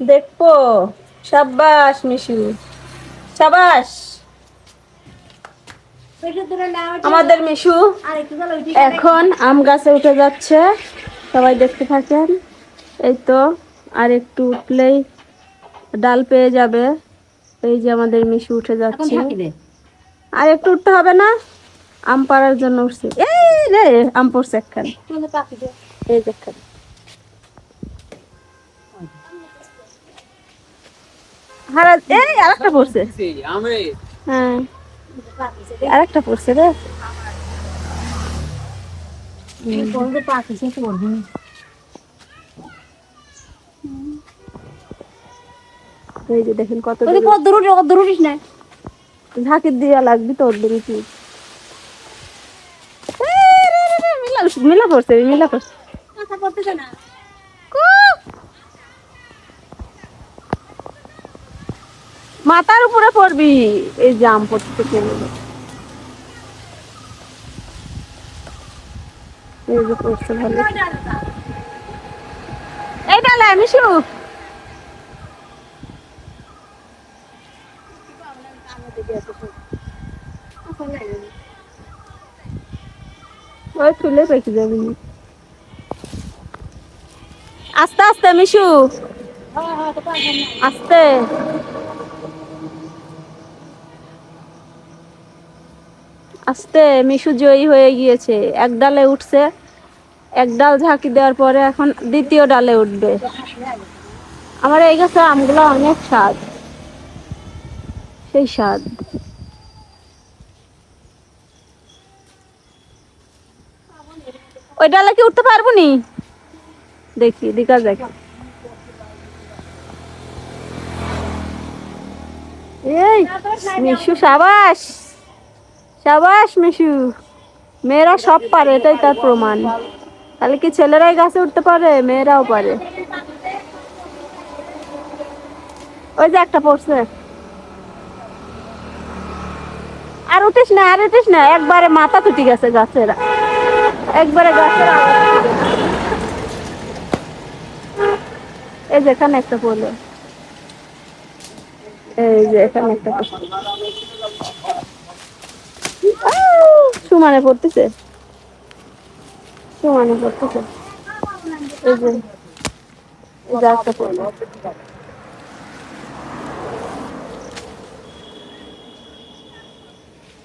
দেখব। সাবাস মিশু। সাবাস আমাদের মিশু আর একটু ভালো এখন আম গাছে উঠে যাচ্ছে। সবাই দেখতে থাকেন। এই তো আর একটু উঠলেই ডাল পেয়ে যাবে। এই যে আমাদের মিশু উঠে যাচ্ছে। আর একটু উঠতে হবে না? আম পাড়ার জন্য উঠছে। এই রে আম পড়ছে একখানে। এই যে একখানে হারা এই আরেকটা পড়ছে হ্যাঁ আরেকটা পড়ছে রে এই যে দেখেন কত দূর দূর না ঝাঁকি দিয়া লাগবি তোর মিলা মিলা পড়ছে মিলা পড়ছে কথা করতেছে না? মাথার উপরে পড়বি। এই জাম পড়তে কেন ওই তুলে রেখে যাবি আস্তে আস্তে, মিশু। আস্তে। আস্তে, মিশু জয়ী হয়ে গিয়েছে। এক ডালে উঠছে। এক ডাল ঝাঁকি দেওয়ার পরে এখন দ্বিতীয় ডালে উঠবে। আমার এই গাছের আমগুলো অনেক স্বাদ। সেই স্বাদ। ওই ডালে কি উঠতে পারব নি? দেখি দেখা। যাক এই, মিশু, সাবাস। সাবাস, মিশু। মেয়েরা সব পারে, এটাই তার প্রমাণ। তাহলে কি ছেলেরাই গাছে উঠতে পারে? মেয়েরাও পারে। ওই যে একটা পড়ছে। আর উঠিস না, আর উঠিস না। একবারে মাথা তুটি গেছে গাছেরা। একবারে গাছের এই যে এখানে একটা এই যে এখানে একটা আউ, পড়তেছে। সমানে পড়তেছে। এই যে একটা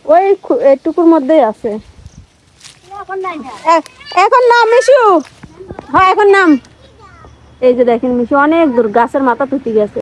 ওই এটুকুর মধ্যেই আছে। এখন নাম মিশু। হ্যাঁ এখন নাম। এই যে দেখেন মিশু অনেক দূর গাছের মাথা তুটি গেছে।